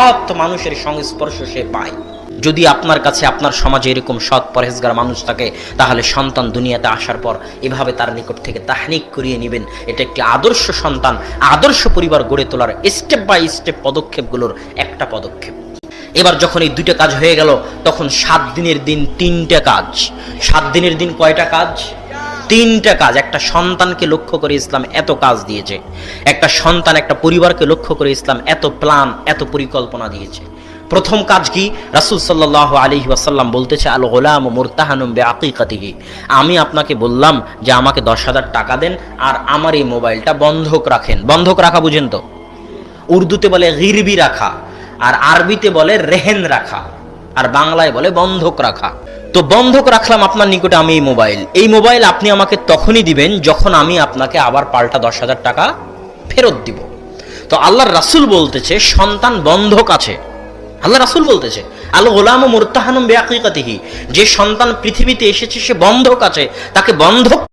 সৎ মানুষের সংস্পর্শ সে পায়। যদি আপনার কাছে আপনার সমাজে এরকম সৎ পরহেজগার মানুষ থাকে, তাহলে সন্তান দুনিয়াতে আসার পর এভাবে তার নিকট থেকে তাহনিক করিয়ে নেবেন। এটা একটি আদর্শ সন্তান, আদর্শ পরিবার গড়ে তোলার স্টেপ বাই স্টেপ পদক্ষেপগুলোর একটা পদক্ষেপ। এবার যখন এই দুইটা কাজ হয়ে গেল, তখন সাত দিনের দিন তিনটা কাজ। সাত দিনের দিন কয়টা কাজ? তিনটা কাজ। একটা সন্তানকে লক্ষ্য করে ইসলাম এত কাজ দিয়েছে। একটা সন্তান একটা পরিবারকে লক্ষ্য করে ইসলাম এত প্ল্যান, এত পরিকল্পনা দিয়েছে। প্রথম কাজ কি? রাসুল সাল্লাহ আলী ওয়াসাল্লাম বলতেছে আল গোলাম মোরতাহানুম বে আকিকাতিহি আমি আপনাকে বললাম যে, আমাকে দশ হাজার টাকা দেন আর আমার এই মোবাইলটা বন্ধক রাখেন। বন্ধক রাখা বুঝেন তো? উর্দুতে বলে, গিরবি রাখা। আর আরবিতে বলে, রেহেন রাখা। আর বাংলায় বলে বন্ধক রাখা। তো বন্ধক রাখলাম আপনার নিকটে আমি এই মোবাইল। এই মোবাইল আপনি আমাকে তখনই দিবেন যখন আমি আপনাকে আবার পাল্টা দশ হাজার টাকা ফেরত দিব। তো আল্লাহর রাসুল বলতেছে, সন্তান বন্ধক আছে। আল্লাহ রাসুল বলতেছে, আল গোলাম মুরতাহানুম বেআকিকাতিহি যে সন্তান পৃথিবীতে এসেছে সে বন্ধক আছে, তাকে বন্ধক